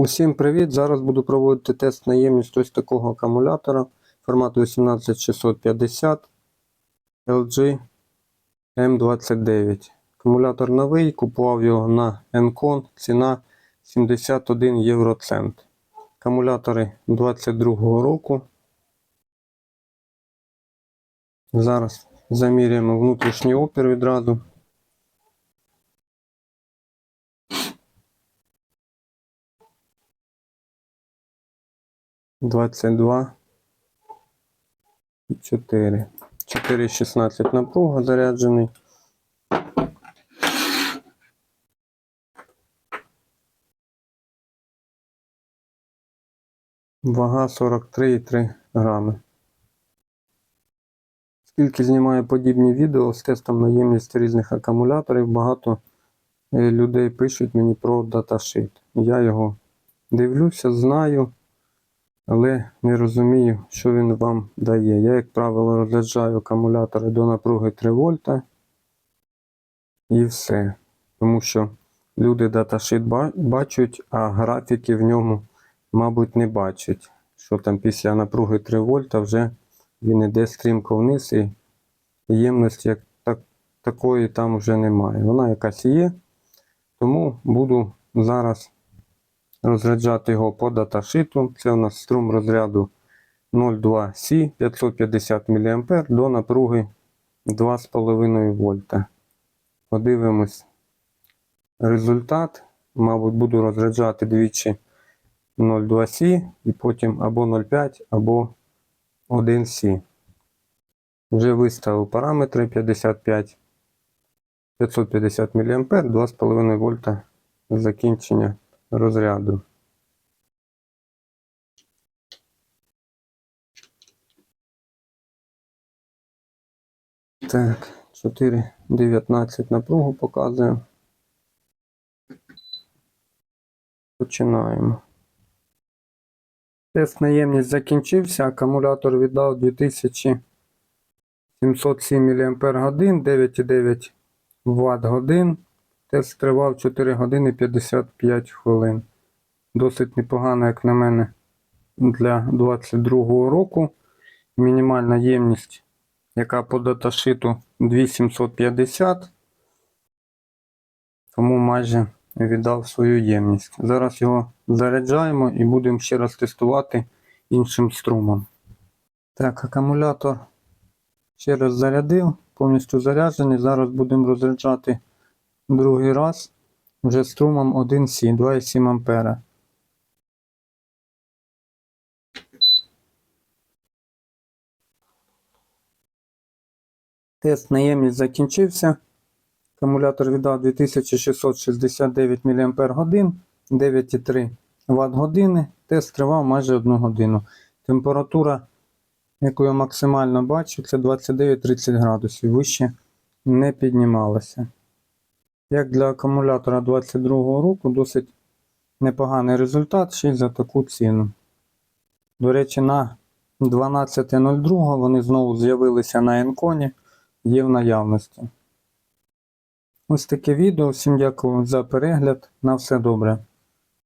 Усім привіт! Зараз буду проводити тест на ємність ось такого акумулятора формату 18650 LG M29. Акумулятор новий, купував його на Encon, ціна 71 євроцент. Акумулятори 22 року. Зараз заміряємо внутрішній опір відразу. Двадцять два і чотири. Чотири шістнадцять напруга заряджений. Вага 43,3 грами. Скільки знімаю подібні відео з тестом наємність різних акумуляторів, багато е, людей пишуть мені про даташит. Я його дивлюся, знаю, але не розумію, що він вам дає. Я, як правило, розряджаю акумулятори до напруги 3 вольта і все. Тому що люди даташит ба- бачать, а графіки в ньому, мабуть, не бачать. Що там після напруги 3 вольта вже він іде стрімко вниз і ємності як так, такої там вже немає. Вона якась є. Тому буду зараз розряджати його по даташиту. Це у нас струм розряду 0,2C 550 мА до напруги 2,5 вольта. Подивимось результат. Мабуть, буду розряджати двічі 0,2C і потім або 0,5, або 1C. Вже виставив параметри 55 550 мА, 2,5 вольта закінчення розряду. Так, 4,19 напругу показує. Починаємо. Тест наємність закінчився, акумулятор віддав 2707 мАч, 9,9 Вт годин. Тест тривав 4 години 55 хвилин. Досить непогано, як на мене, для 22 року. Мінімальна ємність, яка по даташиту 2750. Тому майже віддав свою ємність. Зараз його заряджаємо і будемо ще раз тестувати іншим струмом. Так, акумулятор ще раз зарядив, повністю заряджений. Зараз будемо розряджати другий раз вже струмом 1С 2,7 ампера. Тест наємність закінчився. Акумулятор віддав 2669 мАч, 9,3 Вт години. Тест тривав майже 1 годину. Температура, яку я максимально бачу, це 29-30 градусів. Вище не піднімалася. Як для акумулятора 22 року, досить непоганий результат ще й за таку ціну. До речі, на 12.02 вони знову з'явилися на Енконі, є в наявності. Ось таке відео. Всім дякую за перегляд. На все добре.